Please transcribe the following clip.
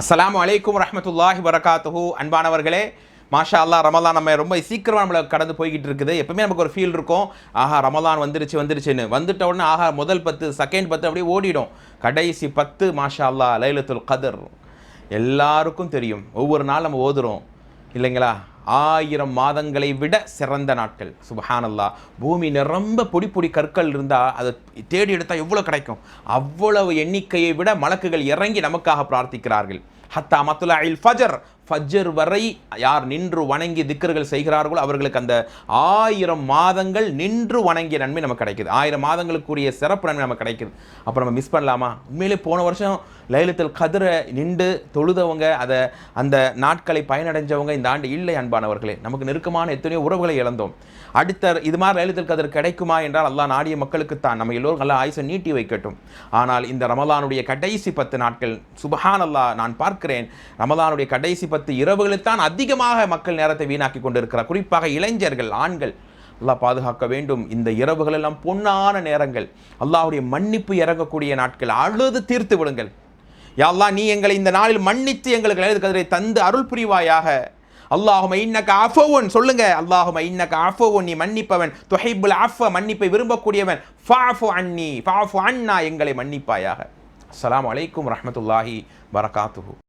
அஸ்லாம் அலைக்கும் ரஹமத்துல்லாஹி வரகாத்துஹு. அன்பானவர்களே மாஷா அல்லாஹ் ரமலான் நம்ம ரொம்ப சீக்கிரமாக நம்மளை கடந்து போய்கிட்டு இருக்குது. எப்பவுமே நமக்கு ஒரு ஃபீல் இருக்கும். ஆஹா ரமலான் வந்துருச்சு வந்துருச்சுன்னு. வந்துட்ட உடனே ஆஹா முதல் பத்து செகண்ட் பத்து அப்படியே ஓடிடும். கடைசி பத்து மாஷா அல்லாஹ் லைலத்துல் கதர். எல்லாருக்கும் தெரியும். ஒவ்வொரு நாள் நம்ம ஓதுறோம். இல்லைங்களா? ஆயிரம் மாதங்களை விட சிறந்த நாட்கள். சுபஹானல்லா. பூமி நிரம்ப பொடி பொடி கற்கள் இருந்தால் அதை தேடி எடுத்தால் எவ்வளோ கிடைக்கும்? அவ்வளவு எண்ணிக்கையை விட மலக்குகள் இறங்கி நமக்காக பிரார்த்திக்கிறார்கள். ஹத்தா மத்துலா இல் ஃபஜர். ஃபஜர் வரை யார் நின்று வணங்கி திக்கர்கள் செய்கிறார்களோ அவர்களுக்கு அந்த ஆயிரம் மாதங்கள் நின்று வணங்கிய நன்மை நமக்கு கிடைக்குது. ஆயிரம் மாதங்களுக்குரிய சிறப்பு நன்மை நமக்கு கிடைக்குது. அப்போ நம்ம மிஸ் பண்ணலாமா? உண்மையிலே போன வருஷம் லைலத்தில் கதிரை நின்று தொழுதவங்க அதை அந்த நாட்களை பயனடைஞ்சவங்க இந்த ஆண்டு இல்லை அன்பானவர்களே. நமக்கு நெருக்கமான எத்தனையோ உறவுகளை இழந்தோம். அடுத்த இது மாதிரி லைலத்தில் கதிர் கிடைக்குமா என்றால் அல்லாஹ் நாடிய மக்களுக்கு தான். நம்ம எல்லோரும் நல்லா ஆயுசை நீட்டி வைக்கட்டும். ஆனால் இந்த ரமலானுடைய கடைசி பத்து நாட்கள் சுபஹான் அல்லாஹ் நான் பார்க்கிறேன். ரமலானுடைய கடைசி பத்து இரவுகளில் தான் அதிகமாக மக்கள் நேரத்தை வீணாக்கி கொண்டிருக்கிறார். குறிப்பாக இளைஞர்கள் ஆண்கள். அல்லாஹ் பாதுகாக்க வேண்டும். இந்த இரவுகள் எல்லாம் பொன்னான நேரங்கள். அல்லாஹுடைய மன்னிப்பு இறங்கக்கூடிய நாட்கள். அழுது தீர்த்து விடுங்கள். யாழ்லா நீ எங்களை இந்த நாளில் மன்னித்து எங்களுக்கு லைலத்துல் கதிரை தந்து அருள் புரிவாயாக. அல்லாஹும இன்னக்க அஃபவுன். சொல்லுங்க. அல்லாஹும இன்னக்க அஃபவுன். நீ மன்னிப்பவன். துஹைபுல் அஃப மன்னிப்பை விரும்பக்கூடியவன். ஃபாஃபு அன்னி. ஃபாஃபு எங்களை மன்னிப்பாயாக. அஸ்லாம் அலைக்கும் ரஹ்மத்துல்லாஹி வரகாத்துஹு